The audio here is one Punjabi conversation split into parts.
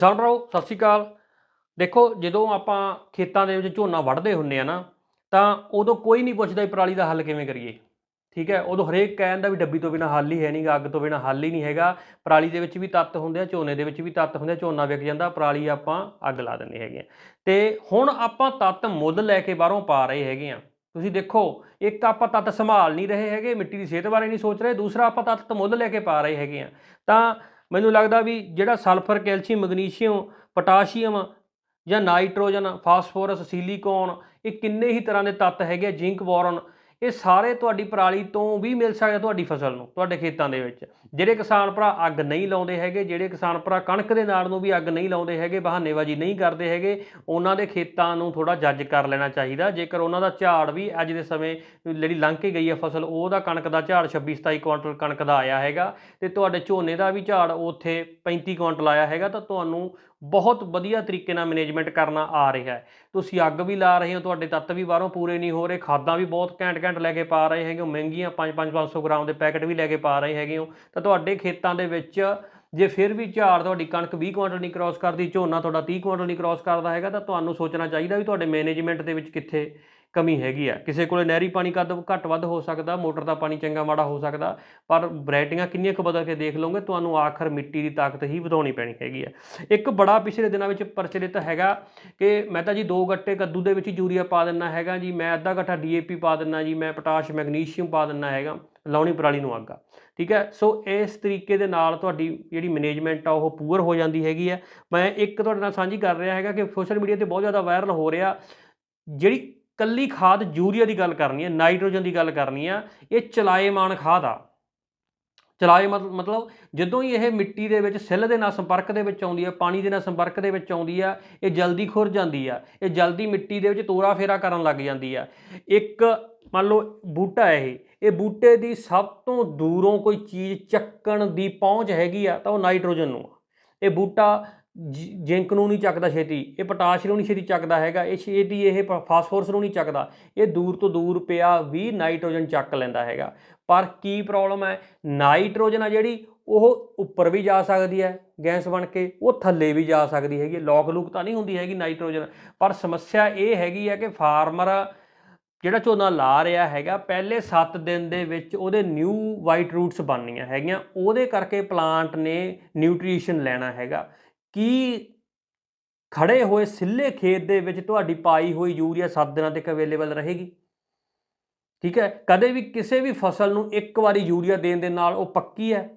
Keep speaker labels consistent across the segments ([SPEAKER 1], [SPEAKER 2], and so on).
[SPEAKER 1] ਕਿਸਾਨ ਭਰਾਓ ਸਤਿ ਸ਼੍ਰੀ ਅਕਾਲ। ਦੇਖੋ, ਜਦੋਂ ਆਪਾਂ ਖੇਤਾਂ ਦੇ ਵਿੱਚ ਝੋਨਾ ਵੱਢਦੇ ਹੁੰਨੇ ਆ ਨਾ, ਤਾਂ ਉਦੋਂ ਕੋਈ ਨਹੀਂ ਪੁੱਛਦਾ ਵੀ ਪਰਾਲੀ ਦਾ ਹੱਲ ਕਿਵੇਂ ਕਰੀਏ। ਠੀਕ ਹੈ, ਉਦੋਂ ਹਰੇਕ ਕਹਿੰਦਾ ਵੀ ਡੱਬੀ ਤੋਂ ਬਿਨਾ ਹੱਲ ਹੀ ਹੈ ਨਹੀਂਗਾ ਅੱਗ ਤੋਂ ਬਿਨਾ ਹੱਲ ਹੀ ਨਹੀਂ ਹੈਗਾ। ਪਰਾਲੀ ਦੇ ਵਿੱਚ ਵੀ ਤੱਤ ਹੁੰਦੇ ਆ, ਝੋਨੇ ਦੇ ਵਿੱਚ ਵੀ ਤੱਤ ਹੁੰਦੇ ਆ, ਝੋਨਾ ਵਿਕ ਜਾਂਦਾ, ਪਰਾਲੀ ਆਪਾਂ ਅੱਗ ਲਾ ਦਿੰਦੇ ਹੈਗੇ ਆ। ਤੇ ਹੁਣ ਆਪਾਂ ਤੱਤ ਮੁੱਲ ਲੈ ਕੇ ਬਾਹਰੋਂ ਪਾ ਰਹੇ ਹੈਗੇ ਆ। ਤੁਸੀਂ ਦੇਖੋ, ਇੱਕ ਆਪਾਂ ਤੱਤ ਸੰਭਾਲ ਨਹੀਂ ਰਹੇ ਹੈਗੇ, ਮਿੱਟੀ ਦੀ ਸਿਹਤ ਬਾਰੇ ਨਹੀਂ ਸੋਚ ਰਹੇ, ਦੂਸਰਾ ਆਪਾਂ ਤੱਤ ਮੁੱਲ ਲੈ ਕੇ ਪਾ ਰਹੇ ਹੈਗੇ ਆ। ਤਾਂ ਮੈਨੂੰ ਲੱਗਦਾ ਵੀ ਜਿਹੜਾ ਸਲਫਰ ਕੈਲਸ਼ੀਅਮ ਮੈਗਨੀਸ਼ੀਅਮ ਪੋਟਾਸ਼ੀਅਮ ਜਾਂ ਨਾਈਟ੍ਰੋਜਨ ਫਾਸਫੋਰਸ ਸਿਲੀਕੋਨ ਇਹ ਕਿੰਨੇ ਹੀ ਤਰ੍ਹਾਂ ਦੇ ਤੱਤ ਹੈਗੇ ਆ, ਜ਼ਿੰਕ ਬੋਰਨ ਇਹ ਸਾਰੇ ਤੁਹਾਡੀ ਪਰਾਲੀ ਤੋਂ ਵੀ ਮਿਲ ਸਕਦੇ ਤੁਹਾਡੀ ਫਸਲ ਨੂੰ, ਤੁਹਾਡੇ ਖੇਤਾਂ ਦੇ ਵਿੱਚ। ਜਿਹੜੇ ਕਿਸਾਨ ਭਰਾ ਅੱਗ ਨਹੀਂ ਲਾਉਂਦੇ ਹੈਗੇ, ਜਿਹੜੇ ਕਿਸਾਨ ਭਰਾ ਕਣਕ ਦੇ ਨਾੜ ਨੂੰ ਵੀ ਅੱਗ ਨਹੀਂ ਲਾਉਂਦੇ ਹੈਗੇ, ਬਹਾਨੇਬਾਜ਼ੀ ਨਹੀਂ ਕਰਦੇ ਹੈਗੇ, ਉਹਨਾਂ ਦੇ ਖੇਤਾਂ ਨੂੰ ਥੋੜਾ ਜੱਜ ਕਰ ਲੈਣਾ ਚਾਹੀਦਾ। ਜੇਕਰ ਉਹਨਾਂ ਦਾ ਝਾੜ ਵੀ ਅੱਜ ਦੇ ਸਮੇਂ ਜਿਹੜੀ ਲੰਘ ਕੇ ਗਈ ਹੈ ਫਸਲ ਉਹਦਾ ਕਣਕ ਦਾ ਝਾੜ 26 27 ਕੁਇੰਟਲ ਕਣਕ ਦਾ ਆਇਆ ਹੈਗਾ ਤੇ ਤੁਹਾਡੇ ਝੋਨੇ ਦਾ ਵੀ ਝਾੜ ਉੱਥੇ 35 ਕੁਇੰਟਲ ਆਇਆ ਹੈਗਾ, ਤਾਂ ਤੁਹਾਨੂੰ ਬਹੁਤ ਵਧੀਆ ਤਰੀਕੇ ਨਾਲ ਮੈਨੇਜਮੈਂਟ ਕਰਨਾ ਆ ਰਿਹਾ ਹੈ। ਤੁਸੀਂ ਅੱਗ ਵੀ ਲਾ ਰਹੇ ਹੋ, ਤੁਹਾਡੇ ਤੱਤ ਵੀ ਬਾਹਰੋਂ ਪੂਰੇ ਨਹੀਂ ਹੋ ਰਹੇ, ਖਾਦਾਂ ਵੀ ਬਹੁਤ ਘੈਂਟ ਘੈਂਟ ਲੈ ਕੇ ਪਾ ਰਹੇ ਹੈਗੇ ਹੋ, ਮਹਿੰਗੀਆਂ 5 5 500 ਗ੍ਰਾਮ ਦੇ ਪੈਕੇਟ ਵੀ ਲੈ ਕੇ ਪਾ ਰਹੇ ਹੈਗੇ ਹੋ। ਤਾਂ ਤੁਹਾਡੇ ਖੇਤਾਂ ਦੇ ਵਿੱਚ ਜੇ ਫਿਰ ਵੀ ਝਾੜ ਤੁਹਾਡੀ ਕਣਕ 20 ਕੁਇੰਟਲ ਨਹੀਂ ਕ੍ਰਾਸ ਕਰਦੀ, ਝੋਨਾ ਤੁਹਾਡਾ 30 ਕੁਇੰਟਲ ਨਹੀਂ ਕ੍ਰਾਸ ਕਰਦਾ ਹੈਗਾ, ਤਾਂ ਤੁਹਾਨੂੰ ਸੋਚਣਾ ਚਾਹੀਦਾ ਵੀ ਤੁਹਾਡੇ ਮੈਨੇਜਮੈਂਟ ਦੇ ਵਿੱਚ ਕਿੱਥੇ ਕਮੀ ਹੈਗੀ ਆ। ਕਿਸੇ ਕੋਲੇ ਨਹਿਰੀ ਪਾਣੀ ਕੱਦ ਘੱਟ ਵੱਧ ਹੋ ਸਕਦਾ, ਮੋਟਰ ਦਾ ਪਾਣੀ ਚੰਗਾ ਮਾੜਾ ਹੋ ਸਕਦਾ, ਪਰ ਵੈਰਾਈਟੀਆਂ ਕਿੰਨੀਆਂ ਕੁ ਬਦਲ ਕੇ ਦੇਖ ਲਓਗੇ, ਤੁਹਾਨੂੰ ਆਖਰ ਮਿੱਟੀ ਦੀ ਤਾਕਤ ਹੀ ਵਧਾਉਣੀ ਪੈਣੀ ਹੈਗੀ ਆ। ਇੱਕ ਬੜਾ ਪਿਛਲੇ ਦਿਨਾਂ ਵਿੱਚ ਪ੍ਰਚਲਿਤ ਹੈਗਾ ਕਿ ਮੈਂ ਤਾਂ ਜੀ ਦੋ ਗੱਟੇ ਕੱਦੂ ਦੇ ਵਿੱਚ ਯੂਰੀਆ ਪਾ ਦਿੰਨਾ ਹੈਗਾ ਜੀ, ਮੈਂ ਅੱਧਾ ਗੱਠਾ ਡੀਏਪੀ ਪਾ ਦਿੰਨਾ ਜੀ, ਮੈਂ ਪੋਟਾਸ਼, ਮੈਗਨੀਸ਼ੀਅਮ ਪਾ ਦਿੰਨਾ ਹੈਗਾ, ਲਾਉਣੀ ਪਰਾਲੀ ਨੂੰ ਅੱਗਾ ਠੀਕ ਹੈ ਸੋ ਇਸ ਤਰੀਕੇ ਦੇ ਨਾਲ ਤੁਹਾਡੀ ਜਿਹੜੀ ਮੈਨੇਜਮੈਂਟ ਆ, ਉਹ ਪੂਰ ਹੋ ਜਾਂਦੀ ਹੈਗੀ ਆ। ਮੈਂ ਇੱਕ ਤੁਹਾਡੇ ਨਾਲ ਸਾਂਝੀ ਕਰ ਰਿਹਾ ਹੈਗਾ ਕਿ ਸੋਸ਼ਲ ਮੀਡੀਆ ਤੇ ਬਹੁਤ ਜ਼ਿਆਦਾ ਵਾਇਰਲ ਹੋ ਰਿਹਾ। ਜਿਹੜੀ ਕੱਲੀ ਖਾਦ ਯੂਰੀਆ ਦੀ ਗੱਲ ਕਰਨੀ ਹੈ, ਨਾਈਟ੍ਰੋਜਨ ਦੀ ਗੱਲ ਕਰਨੀ ਆ, ਇਹ ਚਲਾਏਮਾਨ ਖਾਦ ਆ। ਚਲਾਏ ਮਤ- ਮਤਲਬ ਜਦੋਂ ਹੀ ਇਹ ਮਿੱਟੀ ਦੇ ਵਿੱਚ ਸਿੱਲ ਦੇ ਨਾਲ ਸੰਪਰਕ ਦੇ ਵਿੱਚ ਆਉਂਦੀ ਹੈ ਪਾਣੀ ਦੇ ਨਾਲ ਸੰਪਰਕ ਦੇ ਵਿੱਚ ਆਉਂਦੀ ਆ, ਇਹ ਜਲਦੀ ਖੁਰ ਜਾਂਦੀ ਆ, ਇਹ ਜਲਦੀ ਮਿੱਟੀ ਦੇ ਵਿੱਚ ਤੋਰਾ ਫੇਰਾ ਕਰਨ ਲੱਗ ਜਾਂਦੀ ਆ। ਇੱਕ ਮੰਨ ਲਓ ਬੂਟਾ ਹੈ ਇਹ ਇਹ ਬੂਟੇ ਦੀ ਸਭ ਤੋਂ ਦੂਰੋਂ ਕੋਈ ਚੀਜ਼ ਚੱਕਣ ਦੀ ਪਹੁੰਚ ਹੈਗੀ ਆ ਤਾਂ ਉਹ ਨਾਈਟ੍ਰੋਜਨ ਨੂੰ ਆ। ਇਹ ਬੂਟਾ ਜ਼ਿੰਕ ਨੂੰ ਨਹੀਂ ਚੱਕਦਾ ਛੇਤੀ, ਇਹ ਪੋਟਾਸ਼ ਨੂੰ ਨਹੀਂ ਛੇਤੀ ਚੱਕਦਾ ਹੈਗਾ, ਇਹ ਛੇਤੀ ਇਹ ਫਾਸਫੋਰਸ ਨੂੰ ਨਹੀਂ ਚੱਕਦਾ, ਇਹ ਦੂਰ ਤੋਂ ਦੂਰ ਪਿਆ ਵੀ ਨਾਈਟ੍ਰੋਜਨ ਚੱਕ ਲੈਂਦਾ ਹੈਗਾ। ਪਰ ਕੀ ਪ੍ਰੋਬਲਮ ਹੈ? ਨਾਈਟ੍ਰੋਜਨ ਆ ਜਿਹੜੀ, ਉਹ ਉੱਪਰ ਵੀ ਜਾ ਸਕਦੀ ਹੈ ਗੈਸ ਬਣ ਕੇ, ਉਹ ਥੱਲੇ ਵੀ ਜਾ ਸਕਦੀ ਹੈਗੀ ਲੋਕ ਲੂਕ ਤਾਂ ਨਹੀਂ ਹੁੰਦੀ ਹੈਗੀ ਨਾਈਟ੍ਰੋਜਨ, ਪਰ ਸਮੱਸਿਆ ਇਹ ਹੈਗੀ ਹੈ ਕਿ ਫਾਰਮਰ ਜਿਹੜਾ ਝੋਨਾ ਲਾ ਰਿਹਾ ਹੈਗਾ, ਪਹਿਲੇ 7 ਦਿਨ ਦੇ ਵਿੱਚ ਉਹਦੇ ਨਿਊ ਵਾਈਟ ਰੂਟਸ ਬਣਨੀਆਂ ਹੈਗੀਆਂ, ਉਹਦੇ ਕਰਕੇ ਪਲਾਂਟ ਨੇ ਨਿਊਟ੍ਰੀਸ਼ਨ ਲੈਣਾ ਹੈਗਾ। ਕੀ ਖੜੇ ਹੋਏ ਸਿੱਲੇ ਖੇਤ ਦੇ ਵਿੱਚ ਤੁਹਾਡੀ ਪਾਈ ਹੋਈ ਯੂਰੀਆ 7 ਦਿਨਾਂ ਤੱਕ ਅਵੇਲੇਬਲ ਰਹੇਗੀ? ਠੀਕ ਹੈ, ਕਦੇ ਵੀ ਕਿਸੇ ਵੀ ਫਸਲ ਨੂੰ ਇੱਕ ਵਾਰੀ ਯੂਰੀਆ ਦੇਣ ਦੇ ਨਾਲ ਉਹ ਪੱਕੀ ਹੈ?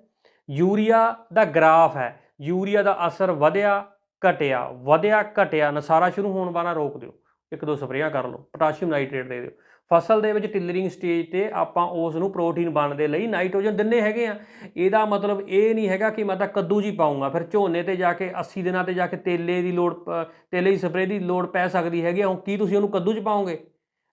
[SPEAKER 1] ਯੂਰੀਆ ਦਾ ਗ੍ਰਾਫ ਹੈ, ਯੂਰੀਆ ਦਾ ਅਸਰ ਵਧਿਆ ਘਟਿਆ ਵਧਿਆ ਘਟਿਆ, ਨਸਾਰਾ ਸ਼ੁਰੂ ਹੋਣ ਵਾਲਾ ਰੋਕ ਦਿਓ। ਇੱਕ ਦੋ ਸਪਰੇਆਂ ਕਰ ਲਓ, ਪੋਟਾਸ਼ੀਅਮ ਨਾਈਟ੍ਰੇਟ ਦੇ ਦਿਓ। ਫਸਲ ਦੇ ਵਿੱਚ ਟਿਲਰਿੰਗ ਸਟੇਜ ਤੇ ਆਪਾਂ ਉਸ ਨੂੰ ਪ੍ਰੋਟੀਨ ਬਣਨ ਦੇ ਲਈ ਨਾਈਟ੍ਰੋਜਨ ਦਿੰਨੇ ਹੈਗੇ ਆ। ਇਹਦਾ ਮਤਲਬ ਇਹ ਨਹੀਂ ਹੈਗਾ ਕਿ ਮੈਂ ਤਾਂ ਕੱਦੂ ਜੀ ਪਾਉਂਗਾ ਫਿਰ ਝੋਨੇ ਤੇ ਜਾ ਕੇ 80 ਦਿਨਾਂ ਤੇ ਜਾ ਕੇ ਤੇਲੇ ਦੀ ਲੋੜ ਤੇਲੇ ਦੀ ਸਪਰੇਅ ਦੀ ਲੋੜ ਪੈ ਸਕਦੀ ਹੈਗੀ ਆ। ਹੁਣ ਕੀ ਤੁਸੀਂ ਉਹਨੂੰ ਕੱਦੂ 'ਚ ਪਾਉਂਗੇ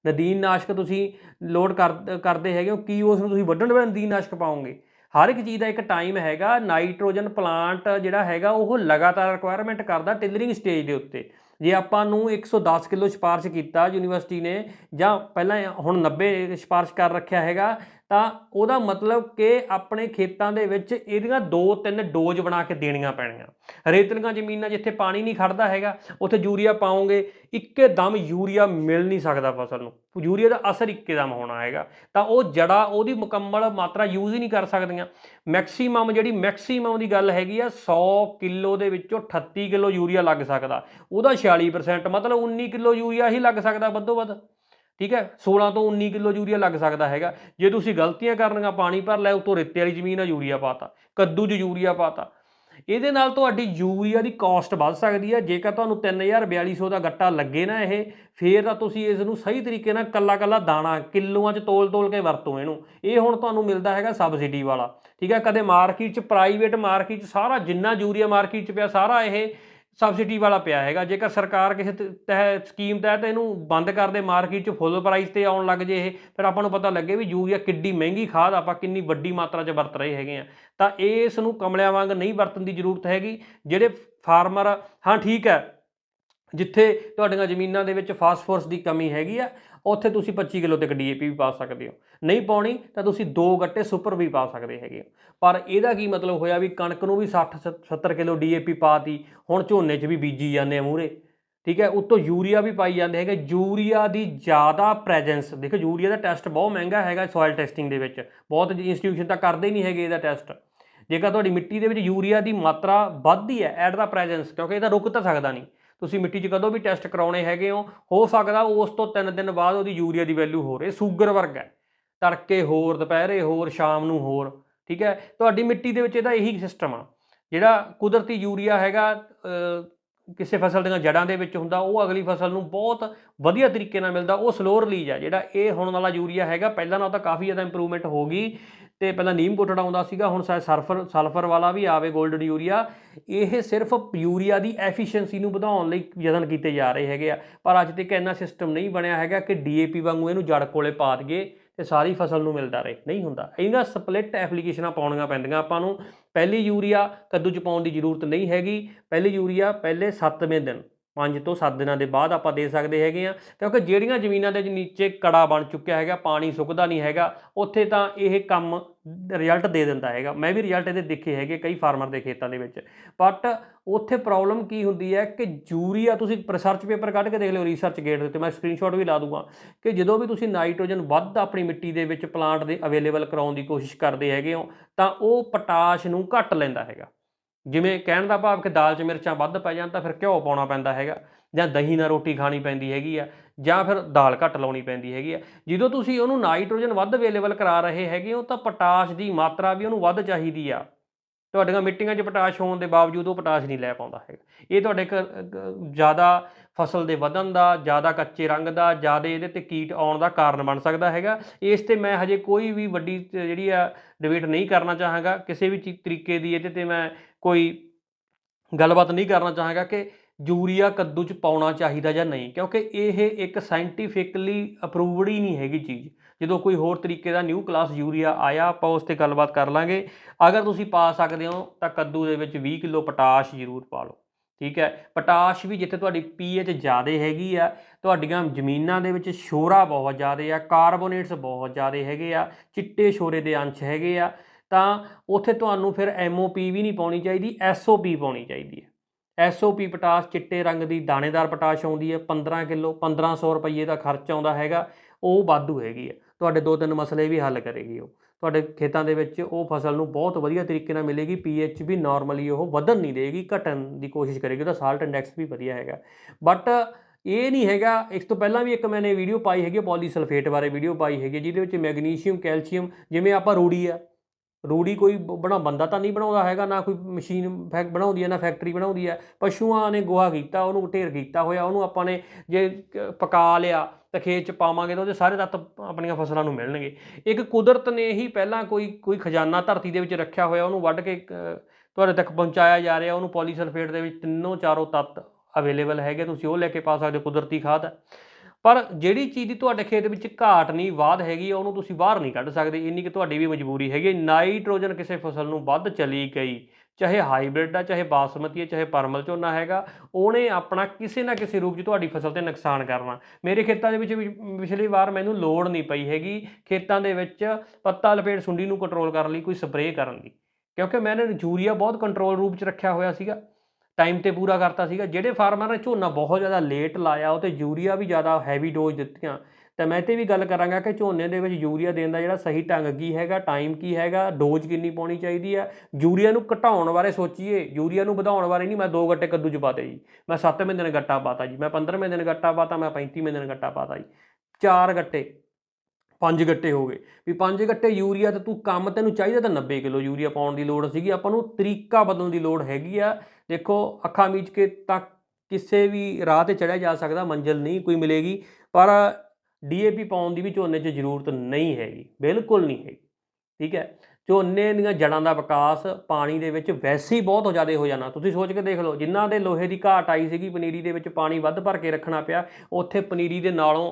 [SPEAKER 1] ਨਦੀਨ ਨਾਸ਼ਕ ਤੁਸੀਂ ਲੋਡ ਕਰ, ਕਰਦੇ ਹੈਗੇ ਹੋ, ਕੀ ਉਸ ਨੂੰ ਤੁਸੀਂ ਵੱਢਣ ਵੇਲੇ ਨਦੀਨ ਨਾਸ਼ਕ ਪਾਓਗੇ? ਹਰ ਇੱਕ ਚੀਜ਼ ਦਾ ਇੱਕ ਟਾਈਮ ਹੈਗਾ। ਨਾਈਟ੍ਰੋਜਨ ਪਲਾਂਟ ਜਿਹੜਾ ਹੈਗਾ, ਉਹ ਲਗਾਤਾਰ ਰਿਕੁਆਇਰਮੈਂਟ ਕਰਦਾ ਟਿਲਰਿੰਗ ਸਟੇਜ ਦੇ ਉੱਤੇ। ਜੇ ਆਪਾਂ ਨੂੰ 110 ਕਿਲੋ ਸਿਫਾਰਿਸ਼ ਕੀਤਾ ਯੂਨੀਵਰਸਿਟੀ ਨੇ ਜਾਂ ਪਹਿਲਾਂ ਹੁਣ 90 ਸਿਫਾਰਿਸ਼ ਕਰ ਰੱਖਿਆ ਹੈਗਾ ਤਾਂ ਉਹਦਾ ਮਤਲਬ ਕਿ ਆਪਣੇ ਖੇਤਾਂ ਦੇ ਵਿੱਚ ਇਹਦੀਆਂ ਦੋ ਤਿੰਨ ਡੋਜ਼ ਬਣਾ ਕੇ ਦੇਣੀਆਂ ਪੈਣੀਆਂ। ਰੇਤਲੀਆਂ ਜ਼ਮੀਨਾਂ ਜਿੱਥੇ ਪਾਣੀ ਨਹੀਂ ਖੜਦਾ ਹੈਗਾ, ਉੱਥੇ ਯੂਰੀਆ ਪਾਉਂਗੇ ਇੱਕੇ ਦਮ ਯੂਰੀਆ ਮਿਲ ਨਹੀਂ ਸਕਦਾ ਫਸਲ ਨੂੰ। ਯੂਰੀਆ ਦਾ ਅਸਰ ਇੱਕੇ ਦਮ ਹੋਣਾ ਹੈਗਾ। ਤਾਂ ਉਹ ਜੜਾ ਉਹਦੀ ਮੁਕੰਮਲ ਮਾਤਰਾ ਯੂਜ਼ ਹੀ ਨਹੀਂ ਕਰ ਸਕਦੀਆਂ। ਮੈਕਸਿਮਮ ਜਿਹੜੀ ਮੈਕਸਿਮਮ ਦੀ ਗੱਲ ਹੈਗੀ ਆ 100 ਕਿਲੋ ਦੇ ਵਿੱਚੋਂ 38 ਕਿਲੋ ਯੂਰੀਆ ਲੱਗ ਸਕਦਾ। ਉਹਦਾ 46% ਮਤਲਬ 19 ਕਿਲੋ ਯੂਰੀਆ ਹੀ ਲੱਗ ਸਕਦਾ ਵੱਧੋ ਵੱਧ। ਠੀਕ ਹੈ 16 ਤੋਂ 19 ਕਿਲੋ ਯੂਰੀਆ ਲੱਗ ਸਕਦਾ ਹੈਗਾ। ਜੇ ਤੁਸੀਂ ਗਲਤੀਆਂ ਕਰਨੀਆਂ, ਪਾਣੀ ਭਰ ਲੈ, ਉਤੋਂ ਰੇਤੇ ਵਾਲੀ ਜ਼ਮੀਨ ਆ, ਯੂਰੀਆ ਪਾਤਾ ਕੱਦੂ 'ਚ ਯੂਰੀਆ ਪਾਤਾ ਇਹਦੇ ਨਾਲ ਤੁਹਾਡੀ ਯੂਰੀਆ ਦੀ ਕਾਸਟ ਵੱਧ ਸਕਦੀ ਹੈ ਜੇਕਰ ਤੁਹਾਨੂੰ 3000 ਦਾ ਗੱਟਾ ਲੱਗੇ ਨਾ ਇਹ, ਫੇਰ ਤਾਂ ਤੁਸੀਂ ਇਸ ਨੂੰ ਸਹੀ ਤਰੀਕੇ ਨਾਲ ਕੱਲਾ ਕੱਲਾ ਦਾਣਾ, ਕਿਲੋਆਂ 'ਚ ਤੋਲ ਤੋਲ ਕੇ ਵਰਤੋ ਇਹਨੂੰ। ਇਹ ਹੁਣ ਤੁਹਾਨੂੰ ਮਿਲਦਾ ਹੈਗਾ ਸਬਸਿਡੀ ਵਾਲਾ, ਠੀਕ ਹੈ? ਕਦੇ ਮਾਰਕੀਟ 'ਚ ਪ੍ਰਾਈਵੇਟ ਮਾਰਕੀਟ 'ਚ, ਸਾਰਾ ਜਿੰਨਾ ਯੂਰੀਆ ਮਾਰਕੀਟ 'ਚ ਪਿਆ, ਸਾਰਾ ਇਹ ਸਬਸਿਡੀ ਵਾਲਾ ਪਿਆ ਹੈਗਾ। ਜੇਕਰ ਸਰਕਾਰ ਕਿਸੇ ਤਹਿ ਸਕੀਮ ਤਹਿਤ ਇਹਨੂੰ ਬੰਦ ਕਰ ਦੇ ਮਾਰਕੀਟ 'ਚ ਫੁੱਲ ਪ੍ਰਾਈਸ ਤੇ ਆਉਣ ਲੱਗ ਜੇ ਇਹ, ਫਿਰ ਆਪਾਂ ਨੂੰ ਪਤਾ ਲੱਗੇ ਵੀ ਯੂਰੀਆ ਕਿੱਡੀ ਮਹਿੰਗੀ ਖਾਦ ਆਪਾਂ ਕਿੰਨੀ ਵੱਡੀ ਮਾਤਰਾ 'ਚ ਵਰਤ ਰਹੇ ਹੈਗੇ ਆ। ਤਾਂ ਇਸ ਨੂੰ ਕਮਲਿਆਂ ਵਾਂਗ ਨਹੀਂ ਵਰਤਣ ਦੀ ਜ਼ਰੂਰਤ ਹੈਗੀ। ਜਿਹੜੇ ਫਾਰਮਰ ਹਾਂ ਠੀਕ ਹੈ, ਜਿੱਥੇ ਤੁਹਾਡੀਆਂ ਜ਼ਮੀਨਾਂ ਦੇ ਵਿੱਚ ਫਾਸਫੋਰਸ ਦੀ ਕਮੀ ਹੈਗੀ ਆ ਉੱਥੇ ਤੁਸੀਂ 25 ਕਿਲੋ ਤੱਕ ਡੀਏਪੀ ਵੀ ਪਾ ਸਕਦੇ ਹੋ। ਨਹੀਂ ਪਾਉਣੀ ਤਾਂ ਤੁਸੀਂ ਦੋ ਗੱਟੇ ਸੁਪਰ ਵੀ ਪਾ ਸਕਦੇ ਹੈਗੇ ਪਰ ਇਹਦਾ ਕੀ ਮਤਲਬ ਹੋਇਆ ਵੀ ਕਣਕ ਨੂੰ ਵੀ 60 70 ਕਿਲੋ ਡੀਏਪੀ ਪਾਤੀ ਹੁਣ ਝੋਨੇ 'ਚ ਵੀ ਬੀਜੀ ਜਾਂਦੇ ਆ ਮੂਰੇ ਠੀਕ ਹੈ, ਉੱਤੋਂ ਯੂਰੀਆ ਵੀ ਪਾਈ ਜਾਂਦੇ ਹੈਗੇ। ਯੂਰੀਆ ਦੀ ਜ਼ਿਆਦਾ ਪ੍ਰੈਜ਼ੈਂਸ ਦੇਖੋ ਯੂਰੀਆ ਦਾ ਟੈਸਟ ਬਹੁਤ ਮਹਿੰਗਾ ਹੈਗਾ ਸੋਇਲ ਟੈਸਟਿੰਗ ਦੇ ਵਿੱਚ। ਬਹੁਤ ਇੰਸਟੀਟਿਊਸ਼ਨ ਤਾਂ ਕਰਦੇ ਹੀ ਨਹੀਂ ਹੈਗੇ ਇਹਦਾ ਟੈਸਟ ਜੇਕਰ ਤੁਹਾਡੀ ਮਿੱਟੀ ਦੇ ਵਿੱਚ ਯੂਰੀਆ ਦੀ ਮਾਤਰਾ ਵੱਧਦੀ ਹੈ ਐਟ ਦਾ ਪ੍ਰੈਜ਼ੈਂਸ ਕਿਉਂਕਿ ਇਹ ਤਾਂ ਰੁਕ ਤਾਂ ਸਕਦਾ ਨਹੀਂ। ਤੁਸੀਂ ਮਿੱਟੀ 'ਚ ਕਦੋਂ ਵੀ ਟੈਸਟ ਕਰਾਉਣੇ ਹੈਗੇ ਹੋ ਹੋ ਸਕਦਾ ਉਸ ਤੋਂ 3 ਦਿਨ ਬਾਅਦ ਉਹਦੀ ਯੂਰੀਆ ਦੀ ਵੈਲਿਊ ਹੋਰ ਇਹ ਸ਼ੂਗਰ ਵਰਗਾ ਹੈ। ਤੜਕੇ ਹੋਰ, ਦੁਪਹਿਰੇ ਹੋਰ, ਸ਼ਾਮ ਨੂੰ ਹੋਰ, ਠੀਕ ਹੈ? ਤੁਹਾਡੀ ਮਿੱਟੀ ਦੇ ਵਿੱਚ ਇਹਦਾ ਇਹੀ ਸਿਸਟਮ ਆ। ਜਿਹੜਾ ਕੁਦਰਤੀ ਯੂਰੀਆ ਹੈਗਾ ਕਿਸੇ ਫਸਲ ਦੀਆਂ ਜੜਾਂ ਦੇ ਵਿੱਚ ਹੁੰਦਾ, ਉਹ ਅਗਲੀ ਫਸਲ ਨੂੰ ਬਹੁਤ ਵਧੀਆ ਤਰੀਕੇ ਨਾਲ ਮਿਲਦਾ, ਉਹ ਸਲੋ ਰਿਲੀਜ਼ ਆ, ਜਿਹੜਾ ਇਹ ਹੁਣ ਵਾਲਾ ਯੂਰੀਆ ਹੈਗਾ, ਪਹਿਲਾਂ ਨਾਲੋਂ ਤਾਂ ਕਾਫੀ ਜ਼ਿਆਦਾ ਇੰਪਰੂਵਮੈਂਟ ਹੋ ਗਈ ਤੇ ਪਹਿਲਾਂ ਨੀਮ ਕੋਟੜਾ ਆਉਂਦਾ ਸੀਗਾ, ਹੁਣ ਸ਼ਾਇਦ ਸਲਫਰ ਸਲਫਰ ਵਾਲਾ ਵੀ ਆਵੇ 골ਡਨ ਯੂਰੀਆ ਇਹ ਸਿਰਫ ਯੂਰੀਆ ਦੀ ਐਫੀਸ਼ੀਐਂਸੀ ਨੂੰ ਵਧਾਉਣ ਲਈ ਯਤਨ ਕੀਤੇ ਜਾ ਰਹੇ ਹੈਗੇ ਆ, ਪਰ ਅੱਜ ਤੱਕ ਇੰਨਾ ਸਿਸਟਮ ਨਹੀਂ ਬਣਿਆ ਹੈਗਾ ਕਿ ਡੀਏਪੀ ਵਾਂਗੂ ਇਹਨੂੰ ਜੜ ਕੋਲੇ ਪਾ ਦਈਏ। ਤੇ ਸਾਰੀ ਫਸਲ ਨੂੰ ਮਿਲਦਾ ਰਹੇ। ਨਹੀਂ ਹੁੰਦਾ। ਇਹਨਾਂ ਸਪਲਿਟ ਐਪਲੀਕੇਸ਼ਨਾਂ ਪਾਉਣੀਆਂ ਪੈਂਦੀਆਂ। ਆਪਾਂ ਨੂੰ ਪਹਿਲੀ ਯੂਰੀਆ ਕੱਦੂ ਚ ਪਾਉਣ ਦੀ ਜ਼ਰੂਰਤ ਨਹੀਂ ਹੈਗੀ। ਪਹਿਲੀ ਯੂਰੀਆ ਪਹਿਲੇ 7ਵੇਂ ਦਿਨ। 5 ਤੋਂ 7 ਦਿਨਾਂ ਦੇ ਬਾਅਦ ਆਪਾਂ ਦੇ ਸਕਦੇ ਹੈਗੇ ਆ ਕਿਉਂਕਿ ਜਿਹੜੀਆਂ ਜ਼ਮੀਨਾਂ ਦੇ ਨੀਚੇ ਕੜਾ ਬਣ ਚੁੱਕਿਆ ਹੈਗਾ, ਪਾਣੀ ਸੁੱਕਦਾ ਨਹੀਂ ਹੈਗਾ, ਉੱਥੇ ਤਾਂ ਇਹ ਕੰਮ ਰਿਜ਼ਲਟ ਦੇ ਦਿੰਦਾ ਹੈਗਾ। ਮੈਂ ਵੀ ਰਿਜ਼ਲਟ ਇਹਦੇ ਦੇਖੇ ਹੈਗੇ ਕਈ ਫਾਰਮਰ ਦੇ ਖੇਤਾਂ ਦੇ ਵਿੱਚ। ਬਟ ਉੱਥੇ ਪ੍ਰੋਬਲਮ ਕੀ ਹੁੰਦੀ ਹੈ ਕਿ ਯੂਰੀਆ ਤੁਸੀਂ ਰਿਸਰਚ ਪੇਪਰ ਕੱਢ ਕੇ ਦੇਖ ਲਿਓ ਰਿਸਰਚ ਗੇਟ ਦੇ ਉੱਤੇ, ਮੈਂ ਸਕਰੀਨਸ਼ਾਟ ਵੀ ਲਾ ਦੂੰਗਾ ਕਿ ਜਦੋਂ ਵੀ ਤੁਸੀਂ ਨਾਈਟ੍ਰੋਜਨ ਵੱਧ ਆਪਣੀ ਮਿੱਟੀ ਦੇ ਵਿੱਚ ਪਲਾਂਟ ਦੇ ਅਵੇਲੇਬਲ ਕਰਾਉਣ ਦੀ ਕੋਸ਼ਿਸ਼ ਕਰਦੇ ਹੈਗੇ ਹੋ, ਤਾਂ ਉਹ ਪੋਟਾਸ਼ ਨੂੰ ਘੱਟ ਲੈਂਦਾ ਹੈਗਾ। ਜਿਵੇਂ ਕਹਿਣ ਦਾ ਭਾਵ ਕਿ ਦਾਲ 'ਚ ਮਿਰਚਾਂ ਵੱਧ ਪੈ ਜਾਣ ਤਾਂ ਫਿਰ ਘਿਓ ਪਾਉਣਾ ਪੈਂਦਾ ਹੈਗਾ ਜਾਂ ਦਹੀਂ ਨਾਲ ਰੋਟੀ ਖਾਣੀ ਪੈਂਦੀ ਹੈਗੀ ਆ ਜਾਂ ਫਿਰ ਦਾਲ ਘੱਟ ਲਾਉਣੀ ਪੈਂਦੀ ਹੈਗੀ ਆ। ਜਦੋਂ ਤੁਸੀਂ ਉਹਨੂੰ ਨਾਈਟ੍ਰੋਜਨ ਵੱਧ ਅਵੇਲੇਬਲ ਕਰਾ ਰਹੇ ਹੈਗੇ ਹੋ ਤਾਂ ਪੋਟਾਸ਼ ਦੀ ਮਾਤਰਾ ਵੀ ਉਹਨੂੰ ਵੱਧ ਚਾਹੀਦੀ ਆ। ਤੁਹਾਡੀਆਂ ਮਿੱਟੀਆਂ 'ਚ ਪੋਟਾਸ਼ ਹੋਣ ਦੇ ਬਾਵਜੂਦ ਉਹ ਪੋਟਾਸ਼ ਨਹੀਂ ਲੈ ਪਾਉਂਦਾ ਹੈਗਾ। ਇਹ ਤੁਹਾਡੇ ਕ ਕ- ਜ਼ਿਆਦਾ ਫਸਲ ਦੇ ਵਧਣ ਦਾ, ਜ਼ਿਆਦਾ ਕੱਚੇ ਰੰਗ ਦਾ, ਜ਼ਿਆਦਾ ਇਹਦੇ ਤੇ ਕੀਟ ਆਉਣ ਦਾ ਕਾਰਨ ਬਣ ਸਕਦਾ ਹੈਗਾ। ਇਸ ਤੇ ਮੈਂ ਹਜੇ ਕੋਈ ਵੀ ਵੱਡੀ ਜਿਹੜੀ ਆ ਡਿਬੇਟ ਨਹੀਂ ਕਰਨਾ ਚਾਹਾਂਗਾ। ਕਿਸੇ ਵੀ ਚੀ- ਤਰੀਕੇ ਦੀ ਇਹਦੇ ਤੇ ਮੈਂ ਕੋਈ ਗੱਲਬਾਤ ਨਹੀਂ ਕਰਨਾ ਚਾਹਾਂਗਾ ਕਿ ਯੂਰੀਆ ਕੱਦੂ ਚ ਪਾਉਣਾ ਚਾਹੀਦਾ ਜਾਂ ਨਹੀਂ। ਕਿਉਂਕਿ ਇਹ ਇੱਕ ਸਾਇੰਟੀਫਿਕਲੀ ਅਪਰੂਵਡ ਹੀ ਨਹੀਂ ਹੈਗੀ ਚੀਜ਼। ਜਦੋਂ ਕੋਈ ਹੋਰ ਤਰੀਕੇ ਦਾ ਨਿਊ ਕਲਾਸ ਯੂਰੀਆ ਆਇਆ, ਆਪਾਂ ਉਸ ਤੇ ਗੱਲਬਾਤ ਕਰ ਲਾਂਗੇ। ਅਗਰ ਤੁਸੀਂ ਪਾ ਸਕਦੇ ਹੋ, ਤਾਂ ਕੱਦੂ ਦੇ ਵਿੱਚ 20 ਕਿਲੋ ਪੋਟਾਸ਼ ਜ਼ਰੂਰ ਪਾ ਲਓ। ਠੀਕ ਹੈ? ਪੋਟਾਸ਼ ਵੀ ਜਿੱਥੇ ਤੁਹਾਡੀ ਪੀਐਚ ਜ਼ਿਆਦਾ ਹੈਗੀ ਆ, ਤੁਹਾਡੀਆਂ ਜ਼ਮੀਨਾਂ ਦੇ ਵਿੱਚ ਸ਼ੋਰਾ ਬਹੁਤ ਜ਼ਿਆਦਾ ਆ, ਕਾਰਬੋਨੇਟਸ ਬਹੁਤ ਜ਼ਿਆਦਾ ਹੈਗੇ ਆ, ਚਿੱਟੇ ਸ਼ੋਰੇ ਦੇ ਅੰਸ਼ ਹੈਗੇ ਆ, ਤਾਂ ਉੱਥੇ ਤੁਹਾਨੂੰ ਫਿਰ ਐਮਓਪੀ ਵੀ ਨਹੀਂ ਪਾਉਣੀ ਚਾਹੀਦੀ ਐਸਓਪੀ ਪਾਉਣੀ ਚਾਹੀਦੀ ਹੈ। ਐਸਓਪੀ ਪੋਟਾਸ਼ ਚਿੱਟੇ ਰੰਗ ਦੀ ਦਾਣੇਦਾਰ ਪੋਟਾਸ਼ ਆਉਂਦੀ ਹੈ 15 ਕਿਲੋ 1500 ਰੁਪਏ ਦਾ ਖਰਚ ਆਉਂਦਾ ਹੈਗਾ, ਉਹ ਵਾਧੂ ਹੈਗੀ ਆ ਤੁਹਾਡੇ ਦੋ ਤਿੰਨ ਮਸਲੇ ਵੀ ਹੱਲ ਕਰੇਗੀ ਉਹ। ਤੁਹਾਡੇ ਖੇਤਾਂ ਦੇ ਵਿੱਚ ਉਹ ਫਸਲ ਨੂੰ ਬਹੁਤ ਵਧੀਆ ਤਰੀਕੇ ਨਾਲ ਮਿਲੇਗੀ ਪੀਐਚ ਵੀ ਨਾਰਮਲੀ ਉਹ ਵਧਣ ਨਹੀਂ ਦੇਗੀ, ਘਟਣ ਦੀ ਕੋਸ਼ਿਸ਼ ਕਰੇਗੀ, ਉਹਦਾ ਸਾਲਟ ਇੰਡੈਕਸ ਵੀ ਵਧੀਆ ਹੈਗਾ। ਬਟ ਇਹ ਨਹੀਂ ਹੈਗਾ ਇਸ ਤੋਂ ਪਹਿਲਾਂ ਵੀ ਇੱਕ ਮੈਨੇ ਵੀਡੀਓ ਪਾਈ ਹੈਗੀ ਪੋਲੀਸਲਫੇਟ ਬਾਰੇ ਵੀਡੀਓ ਪਾਈ ਹੈਗੀ ਜਿਹਦੇ ਵਿੱਚ ਮੈਗਨੀਸ਼ੀਅਮ ਕੈਲਸ਼ੀਅਮ ਜਿਵੇਂ ਆਪਾਂ ਰੂੜੀ ਆ, ਰੂੜੀ ਕੋਈ ਬਣਾ, ਬੰਦਾ ਤਾਂ ਨਹੀਂ ਬਣਾਉਂਦਾ ਹੈਗਾ, ਨਾ ਕੋਈ ਮਸ਼ੀਨ ਫੈਕ ਬਣਾਉਂਦੀ ਹੈ ਨਾ ਫੈਕਟਰੀ ਬਣਾਉਂਦੀ ਹੈ ਪਸ਼ੂਆਂ ਨੇ ਗੋਹਾ ਕੀਤਾ, ਉਹਨੂੰ ਢੇਰ ਕੀਤਾ ਹੋਇਆ, ਉਹਨੂੰ ਆਪਾਂ ਨੇ ਜੇ ਪਕਾ ਲਿਆ ਤਾਂ ਖੇਤ ਚ ਪਾਵਾਂਗੇ ਤਾਂ ਉਹਦੇ ਸਾਰੇ ਤੱਤ ਆਪਣੀਆਂ ਫਸਲਾਂ ਨੂੰ ਮਿਲਣਗੇ। ਇੱਕ ਕੁਦਰਤ ਨੇ ਹੀ ਪਹਿਲਾਂ ਕੋਈ ਕੋਈ ਖਜ਼ਾਨਾ ਧਰਤੀ ਦੇ ਵਿੱਚ ਰੱਖਿਆ ਹੋਇਆ, ਉਹਨੂੰ ਵੱਢ ਕੇ ਤੁਹਾਡੇ ਤੱਕ ਪਹੁੰਚਾਇਆ ਜਾ ਰਿਹਾ, ਉਹਨੂੰ ਪੋਲੀਸਲਫੇਟ ਦੇ ਵਿੱਚ ਤਿੰਨੋਂ ਚਾਰੋਂ ਤੱਤ ਅਵੇਲੇਬਲ ਹੈਗੇ, ਤੁਸੀਂ ਉਹ ਲੈ ਕੇ ਪਾ ਸਕਦੇ ਹੋ, ਕੁਦਰਤੀ ਖਾਦ। ਹੈ ਪਰ ਜਿਹੜੀ ਚੀਜ਼ ਦੀ ਤੁਹਾਡੇ ਖੇਤ ਵਿੱਚ ਘਾਟ ਨਹੀਂ, ਵਾਧ ਹੈਗੀ ਉਹਨੂੰ ਤੁਸੀਂ ਬਾਹਰ ਨਹੀਂ ਕੱਢ ਸਕਦੇ, ਇੰਨੀ ਕਿ ਤੁਹਾਡੀ ਵੀ ਮਜਬੂਰੀ ਹੈਗੀ ਨਾਈਟ੍ਰੋਜਨ ਕਿਸੇ ਫਸਲ ਨੂੰ ਵੱਧ ਚਲੀ ਗਈ। ਚਾਹੇ ਹਾਈਬ੍ਰਿਡ ਆ, ਚਾਹੇ ਬਾਸਮਤੀ ਆ, ਚਾਹੇ ਪਰਮਲ ਝੋਨਾ ਹੈਗਾ, ਉਹਨੇ ਆਪਣਾ ਕਿਸੇ ਨਾ ਕਿਸੇ ਰੂਪ 'ਚ ਤੁਹਾਡੀ ਫਸਲ ਤੇ ਨੁਕਸਾਨ ਕਰਨਾ। ਮੇਰੇ ਖੇਤਾਂ ਦੇ ਵਿੱਚ ਪਿਛਲੀ ਵਾਰ ਮੈਨੂੰ ਲੋੜ ਨਹੀਂ ਪਈ ਹੈਗੀ ਖੇਤਾਂ ਦੇ ਵਿੱਚ ਪੱਤਾ ਲਪੇਟ ਸੁੰਡੀ ਨੂੰ ਕੰਟਰੋਲ ਕਰਨ ਲਈ ਕੋਈ ਸਪਰੇਅ ਕਰਨ ਦੀ। ਕਿਉਂਕਿ ਮੈंने ਯੂਰੀਆ ਬਹੁਤ ਕੰਟਰੋਲ ਰੂਪ 'ਚ ਰੱਖਿਆ ਹੋਇਆ ਸੀਗਾ। ਟਾਈਮ ਤੇ ਪੂਰਾ ਕਰਤਾ ਸੀਗਾ। ਜਿਹੜੇ ਫਾਰਮਰ ਨੇ ਝੋਨਾ ਬਹੁਤ ਜ਼ਿਆਦਾ ਲੇਟ ਲਾਇਆ, ਉਹ ਤੇ ਯੂਰੀਆ ਵੀ ਜ਼ਿਆਦਾ ਹੈਵੀ ਡੋਜ਼ ਦਿੱਤੀਆਂ। ਤਾਂ ਮੈਂ ਤੇ ਵੀ ਗੱਲ ਕਰਾਂਗਾ ਕਿ ਝੋਨੇ ਦੇ ਵਿੱਚ ਯੂਰੀਆ ਦੇਣ ਦਾ ਜਿਹੜਾ ਸਹੀ ਢੰਗ ਕੀ ਹੈਗਾ ਟਾਈਮ ਕੀ ਹੈਗਾ ਡੋਜ਼ ਕਿੰਨੀ ਪਾਉਣੀ ਚਾਹੀਦੀ ਹੈ। ਯੂਰੀਆ ਨੂੰ ਘਟਾਉਣ ਬਾਰੇ ਸੋਚੀਏ। ਯੂਰੀਆ ਨੂੰ ਵਧਾਉਣ ਬਾਰੇ ਨਹੀਂ, ਮੈਂ ਦੋ ਗੱਟੇ ਕੱਦੂ ਚ ਪਾਤੇ ਜੀ। ਮੈਂ 7ਵੇਂ ਦਿਨ ਗੱਟਾ ਪਾਤਾ ਜੀ। ਮੈਂ 15ਵੇਂ ਦਿਨ ਗੱਟਾ ਪਾਤਾ ਮੈਂ 35ਵੇਂ ਦਿਨ ਗੱਟਾ ਪਾਤਾ ਜੀ। ਚਾਰ ਗੱਟੇ, ਪੰਜ ਗੱਟੇ ਹੋ ਗਏ। ਵੀ ਪੰਜ ਗੱਟੇ ਯੂਰੀਆ ਤੇ ਤੂੰ ਕੰਮ ਤੈਨੂੰ ਚਾਹੀਦਾ ਤਾਂ 90 ਕਿਲੋ ਯੂਰੀਆ ਪਾਉਣ ਦੀ ਲੋੜ ਸੀਗੀ। ਆਪਾਂ ਨੂੰ ਤਰੀਕਾ ਬਦਲਣ ਦੀ ਲੋੜ ਹੈਗੀ ਆ। ਦੇਖੋ, ਅੱਖਾਂ ਮੀਚ ਕੇ ਤਾਂ ਕਿਸੇ ਵੀ ਰਾਹ ਤੇ ਚੜਿਆ ਜਾ ਸਕਦਾ, ਮੰਜ਼ਿਲ ਨਹੀਂ ਕੋਈ ਮਿਲੇਗੀ। ਪਰ ਡੀਏਪੀ ਪਾਉਣ ਦੀ ਵੀ ਝੋਨੇ 'ਚ ਜ਼ਰੂਰਤ ਨਹੀਂ ਹੈਗੀ, ਬਿਲਕੁਲ ਨਹੀਂ ਹੈਗੀ, ਠੀਕ ਹੈ। ਝੋਨੇ ਦੀਆਂ ਜੜਾਂ ਦਾ ਵਿਕਾਸ ਪਾਣੀ ਦੇ ਵਿੱਚ ਵੈਸੇ ਹੀ ਬਹੁਤ ਜ਼ਿਆਦਾ ਹੋ ਜਾਣਾ, ਤੁਸੀਂ ਸੋਚ ਕੇ ਦੇਖ ਲਓ ਜਿਨ੍ਹਾਂ ਦੇ ਲੋਹੇ ਦੀ ਘਾਟ ਆਈ ਸੀਗੀ, ਪਨੀਰੀ ਦੇ ਵਿੱਚ ਪਾਣੀ ਵੱਧ ਭਰ ਕੇ ਰੱਖਣਾ ਪਿਆ, ਉੱਥੇ ਪਨੀਰੀ ਦੇ ਨਾਲੋਂ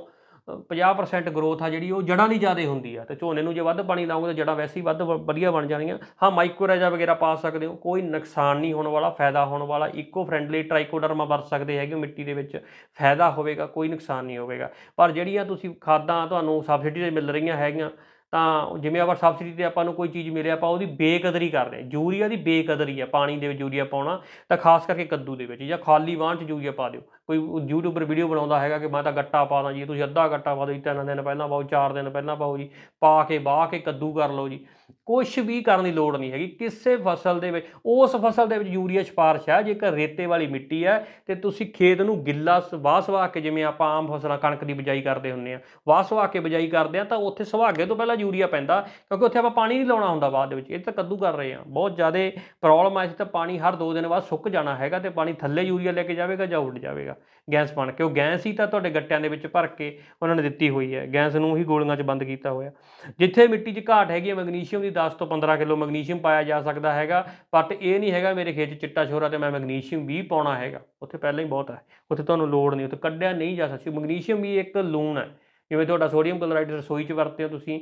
[SPEAKER 1] 50% ਗਰੋਥ ਆ ਜਿਹੜੀ, ਉਹ ਜੜਾਂ ਦੀ ਜ਼ਿਆਦਾ ਹੁੰਦੀ ਆ। ਤੇ ਝੋਨੇ ਨੂੰ ਜੇ ਵੱਧ ਪਾਣੀ ਲਾਓਗੇ ਤਾਂ ਜੜਾਂ ਵੈਸੇ ਹੀ ਵੱਧ ਵਧੀਆ ਬਣ ਜਾਣਗੀਆਂ। ਹਾਂ ਮਾਈਕ੍ਰੋਰਾਜਾ ਵਗੈਰਾ ਪਾ ਸਕਦੇ ਹੋ, ਕੋਈ ਨੁਕਸਾਨ ਨਹੀਂ ਹੋਣ ਵਾਲਾ, ਫਾਇਦਾ ਹੋਣ ਵਾਲਾ ਇਕੋ ਫ੍ਰੈਂਡਲੀ ਟ੍ਰਾਈਕੋਡਰਮਾ ਵਰਤ ਸਕਦੇ ਹੈਗੇ ਹੋ ਮਿੱਟੀ ਦੇ ਵਿੱਚ। ਫਾਇਦਾ ਹੋਵੇਗਾ, ਕੋਈ ਨੁਕਸਾਨ ਨਹੀਂ ਹੋਵੇਗਾ। ਪਰ ਜਿਹੜੀਆਂ ਤੁਸੀਂ ਖਾਦਾਂ ਤੁਹਾਨੂੰ ਸਬਸਿਡੀ ਤੇ ਮਿਲ ਰਹੀਆਂ ਹੈਗੀਆਂ, ਤਾਂ ਜਿਵੇਂ ਆਪਾਂ ਸਬਸਿਡੀ ਤੇ ਆਪਾਂ ਨੂੰ ਕੋਈ ਚੀਜ਼ ਮਿਲੇ ਆਪਾਂ ਉਹਦੀ ਬੇਕਦਰੀ ਕਰਦੇ ਹਾਂ। ਯੂਰੀਆ ਦੀ ਬੇਕਦਰੀ ਆ, ਪਾਣੀ ਦੇ ਵਿੱਚ ਯੂਰੀਆ ਪਾਉਣਾ, ਤਾਂ ਖਾਸ ਕਰਕੇ ਕੱਦੂ ਦੇ ਵਿੱਚ, ਜਾਂ ਖਾਲੀ ਵਾਹਣ 'ਚ ਯੂਰੀਆ ਪਾ ਦਿਓ। ਕੋਈ ਯੂਟਿਊਬਰ ਵੀਡੀਓ ਬਣਾਉਂਦਾ ਹੈਗਾ ਕਿ ਮੈਂ ਤਾਂ ਗੱਟਾ ਪਾ ਦਾਂ ਜੀ, ਤੁਸੀਂ ਅੱਧਾ ਗੱਟਾ ਪਾ ਦਿਓ ਜੀ, ਤਿੰਨ ਦਿਨ ਪਹਿਲਾਂ ਪਾਓ, ਚਾਰ ਦਿਨ ਪਹਿਲਾਂ ਪਾਓ ਜੀ, ਪਾ ਕੇ ਬਾਹ ਕੇ, ਕੱਦੂ ਕਰ ਲਓ ਜੀ। ਕੁਝ ਵੀ ਕਰਨ ਦੀ ਲੋੜ ਨਹੀਂ ਹੈਗੀ, ਕਿਸੇ ਫਸਲ ਦੇ ਵਿੱਚ, ਉਸ ਫਸਲ ਦੇ ਵਿੱਚ ਯੂਰੀਆ ਸਿਫਾਰਿਸ਼ ਹੈ, ਜੇਕਰ ਰੇਤੇ ਵਾਲੀ ਮਿੱਟੀ ਹੈ, ਤੇ ਤੁਸੀਂ ਖੇਤ ਨੂੰ ਗਿੱਲਾ ਸ- ਵਾਹ ਸਵਾ ਕੇ ਜਿਵੇਂ ਆਪਾਂ ਆਮ ਫਸਲਾਂ ਕਣਕ ਦੀ ਬਿਜਾਈ ਕਰਦੇ ਹੁੰਨੇ ਆ ਵਾਹ ਸਵਾ ਕੇ ਬਿਜਾਈ ਕਰਦੇ ਆ ਤਾਂ ਉੱਥੇ ਸੁਹਾਗੇ ਤੋਂ ਪਹਿਲਾਂ ਯੂਰੀਆ ਪੈਂਦਾ, ਕਿਉਂਕਿ ਉੱਥੇ ਆਪਾਂ ਪਾਣੀ ਨਹੀਂ ਲਾਉਣਾ ਹੁੰਦਾ ਬਾਅਦ ਦੇ ਵਿੱਚ, ਇਹ ਤਾਂ ਕੱਦੂ ਕਰ ਰਹੇ ਆ ਬਹੁਤ ਜ਼ਿਆਦਾ ਪ੍ਰੋਬਲਮ ਆ ਇਸ ਤਾਂ ਪਾਣੀ ਹਰ 2 ਦਿਨ ਬਾਅਦ ਸੁੱਕ ਜਾਣਾ ਹੈਗਾ, ਤੇ ਪਾਣੀ ਥੱਲੇ ਯੂਰੀਆ ਲੈ ਕੇ ਜਾਵੇਗਾ ਜਾਂ ਉੱਡ ਜਾਵੇਗਾ। ਗੈਸ ਬਣ ਕੇ, ਉਹ ਗੈਸ ਹੀ ਤਾਂ ਤੁਹਾਡੇ ਗੱਟਿਆਂ ਦੇ ਵਿੱਚ ਭਰ ਕੇ ਉਹਨਾਂ ਨੇ ਦਿੱਤੀ ਹੋਈ ਹੈ। ਗੈਸ ਨੂੰ ਹੀ ਗੋਲੀਆਂ 'ਚ ਬੰਦ ਕੀਤਾ ਹੋਇਆ। ਜਿੱਥੇ ਮਿੱਟੀ 'ਚ ਘਾਟ ਹੈਗੀ ਹੈ, ਮੈਗਨੀਸ਼ੀਅਮ ਦੀ 10 ਤੋਂ 15 ਕਿਲੋ ਮੈਗਨੀਸ਼ੀਅਮ ਪਾਇਆ ਜਾ ਸਕਦਾ ਹੈਗਾ ਬਟ ਇਹ ਨਹੀਂ ਹੈਗਾ ਮੇਰੇ ਖੇਤ 'ਚ ਚਿੱਟਾ ਛੋਰਾ ਤੇ ਮੈਂ ਮੈਗਨੀਸ਼ੀਅਮ ਵੀ ਪਾਉਣਾ ਹੈਗਾ। ਉੱਥੇ ਪਹਿਲਾਂ ਹੀ ਬਹੁਤ ਹੈ, ਉੱਥੇ ਤੁਹਾਨੂੰ ਲੋੜ ਨਹੀਂ, ਉੱਥੇ ਕੱਢਿਆ ਨਹੀਂ ਜਾ ਸਕਦਾ। ਮੈਗਨੀਸ਼ੀਅਮ ਵੀ ਇੱਕ ਲੂਣ ਹੈ। ਜਿਵੇਂ ਤੁਹਾਡਾ ਸੋਡੀਅਮ ਕਲੋਰਾਈਡ ਰਸੋਈ 'ਚ ਵਰਤਦੇ ਹੋ ਤੁਸੀਂ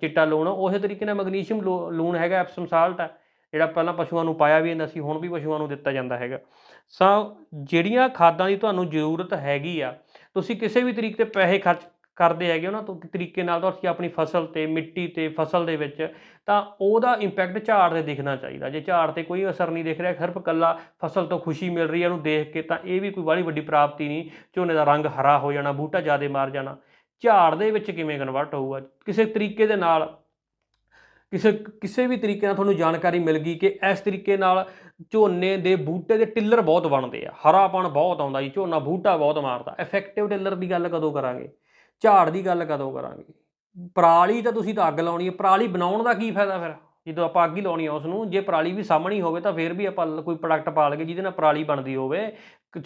[SPEAKER 1] ਚਿੱਟਾ ਲੂਣ ਉਸੇ ਤਰੀਕੇ ਨਾਲ ਮੈਗਨੀਸ਼ੀਅਮ ਲੂ- ਲੂਣ ਹੈਗਾ ਐਪਸਮ ਸਾਲਟ ਹੈ। ਜਿਹੜਾ ਪਹਿਲਾਂ ਪਸ਼ੂਆਂ ਨੂੰ ਪਾਇਆ ਵੀ ਜਾਂਦਾ ਸੀ, ਹੁਣ ਵੀ ਪਸ਼ੂਆਂ ਨੂੰ ਦਿੱਤਾ ਜਾਂਦਾ ਹੈਗਾ। ਸੋ, ਜਿਹੜੀਆਂ ਖਾਦਾਂ ਦੀ ਤੁਹਾਨੂੰ ਜ਼ਰੂਰਤ ਹੈਗੀ ਆ, ਤੁਸੀਂ ਕਿਸੇ ਵੀ ਤਰੀਕੇ ਤੇ ਪੈਸੇ ਖਰਚ ਕਰਦੇ ਹੈਗੇ ਹੋ ਨਾ ਤਰੀਕੇ ਨਾਲ ਤੁਸੀਂ ਆਪਣੀ ਫਸਲ ਤੇ, ਮਿੱਟੀ ਤੇ, ਫਸਲ ਦੇ ਵਿੱਚ, ਤਾਂ ਉਹਦਾ ਇੰਪੈਕਟ ਝਾੜ ਤੇ ਦਿਖਣਾ ਚਾਹੀਦਾ। ਜੇ ਝਾੜ ਤੇ ਕੋਈ ਅਸਰ ਨਹੀਂ ਦਿਖ ਰਿਹਾ, ਸਿਰਫ ਕੱਲਾ ਫਸਲ ਤੋਂ ਖੁਸ਼ੀ ਮਿਲ ਰਹੀ ਹੈ ਉਹਨੂੰ ਦੇਖ ਕੇ, ਤਾਂ ਇਹ ਵੀ ਕੋਈ ਬੜੀ ਵੱਡੀ ਪ੍ਰਾਪਤੀ ਨਹੀਂ, ਝੋਨੇ ਦਾ ਰੰਗ ਹਰਾ ਹੋ ਜਾਣਾ, ਬੂਟਾ ਜ਼ਿਆਦਾ ਮਾਰ ਜਾਣਾ। ਝਾੜ ਦੇ ਵਿੱਚ ਕਿਵੇਂ ਕਨਵਰਟ ਹੋਊਗਾ? ਕਿਸੇ ਤਰੀਕੇ ਦੇ ਨਾਲ ਕਿਸੇ ਕਿਸੇ ਵੀ ਤਰੀਕੇ ਨਾਲ ਤੁਹਾਨੂੰ ਜਾਣਕਾਰੀ ਮਿਲ ਗਈ ਕਿ ਇਸ ਤਰੀਕੇ ਨਾਲ ਝੋਨੇ ਦੇ ਬੂਟੇ ਦੇ ਟਿੱਲਰ ਬਹੁਤ ਬਣਦੇ ਆ। ਹਰਾਪਣ ਬਹੁਤ ਆਉਂਦਾ ਜੀ, ਝੋਨਾ ਬੂਟਾ ਬਹੁਤ ਮਾਰਦਾ। ਇਫੈਕਟਿਵ ਟਿੱਲਰ ਦੀ ਗੱਲ ਕਦੋਂ ਕਰਾਂਗੇ? ਝਾੜ ਦੀ ਗੱਲ ਕਦੋਂ ਕਰਾਂਗੇ? ਪਰਾਲੀ ਤਾਂ ਤੁਸੀਂ ਤਾਂ ਅੱਗ ਲਾਉਣੀ ਹੈ ਪਰਾਲੀ ਬਣਾਉਣ ਦਾ ਕੀ ਫਾਇਦਾ ਫਿਰ? ਜਦੋਂ ਆਪਾਂ ਅੱਗ ਹੀ ਲਾਉਣੀ ਆ ਉਸ ਨੂੰ ਜੇ ਪਰਾਲੀ ਵੀ ਸਾਹਮਣੀ ਹੋਵੇ ਤਾਂ ਫਿਰ ਵੀ ਆਪਾਂ ਕੋਈ ਪ੍ਰੋਡਕਟ ਪਾ ਲਈਏ ਜਿਹਦੇ ਨਾਲ ਪਰਾਲੀ ਬਣਦੀ ਹੋਵੇ।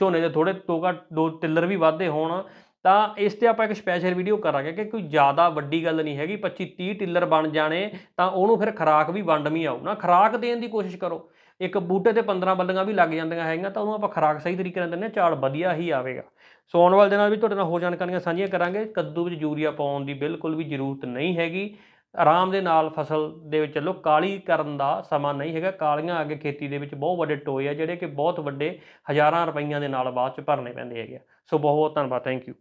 [SPEAKER 1] ਝੋਨੇ ਦੇ ਥੋੜੇ ਟੋਕਾ ਦੋ ਟਿੱਲਰ ਵੀ ਵਾਧੇ ਹੋਣ। ਤਾਂ ਇਸ ਤੇ ਆਪਾਂ ਇੱਕ ਸਪੈਸ਼ਲ ਵੀਡੀਓ ਕਰਾਂਗੇ ਕਿ ਕੋਈ ਜ਼ਿਆਦਾ ਵੱਡੀ ਗੱਲ ਨਹੀਂ ਹੈਗੀ 25 30 ਟਿੱਲਰ ਬਣ ਜਾਣੇ, ਤਾਂ ਉਹਨੂੰ ਫਿਰ ਖਰਾਕ ਵੀ ਵੰਡਵੀਂ ਆਉ ਨਾ ਖਰਾਕ ਦੇਣ ਦੀ ਕੋਸ਼ਿਸ਼ ਕਰੋ। ਇੱਕ ਬੂਟੇ ਤੇ 15 ਬੱਲੀਆਂ ਵੀ ਲੱਗ ਜਾਂਦੀਆਂ ਹੈਗੀਆਂ, ਤਾਂ ਉਹਨੂੰ ਆਪਾਂ ਖਰਾਕ ਸਹੀ ਤਰੀਕੇ ਨਾਲ ਦਿੰਦੇ ਹਾਂ, ਝਾੜ ਵਧੀਆ ਹੀ ਆਵੇਗਾ। ਸੋ ਆਉਣ ਵਾਲੇ ਦਿਨਾਂ ਵਿੱਚ ਤੁਹਾਡੇ ਨਾਲ ਹੋਰ ਜਾਣਕਾਰੀਆਂ ਸਾਂਝੀਆਂ ਕਰਾਂਗੇ। ਕੱਦੂ ਵਿੱਚ ਯੂਰੀਆ ਪਾਉਣ ਦੀ ਬਿਲਕੁਲ ਵੀ ਜ਼ਰੂਰਤ ਨਹੀਂ ਹੈਗੀ। ਆਰਾਮ ਦੇ ਨਾਲ ਫਸਲ ਦੇ ਵਿੱਚ ਚੱਲੋ, ਕਾਲੀ ਕਰਨ ਦਾ ਸਮਾਂ ਨਹੀਂ ਹੈਗਾ। ਕਾਲੀਆਂ ਅੱਗੇ ਖੇਤੀ ਦੇ ਵਿੱਚ ਬਹੁਤ ਵੱਡੇ ਟੋਏ ਆ, ਜਿਹੜੇ ਕਿ ਬਹੁਤ ਵੱਡੇ ਹਜ਼ਾਰਾਂ ਰੁਪਈਆਂ ਦੇ ਨਾਲ ਬਾਅਦ ਚ ਭਰਨੇ ਪੈਂਦੇ ਹੈਗੇ ਆ। ਸੋ ਬਹੁਤ ਬਹੁਤ ਧੰਨਵਾਦ ਥੈਂਕ ਯੂ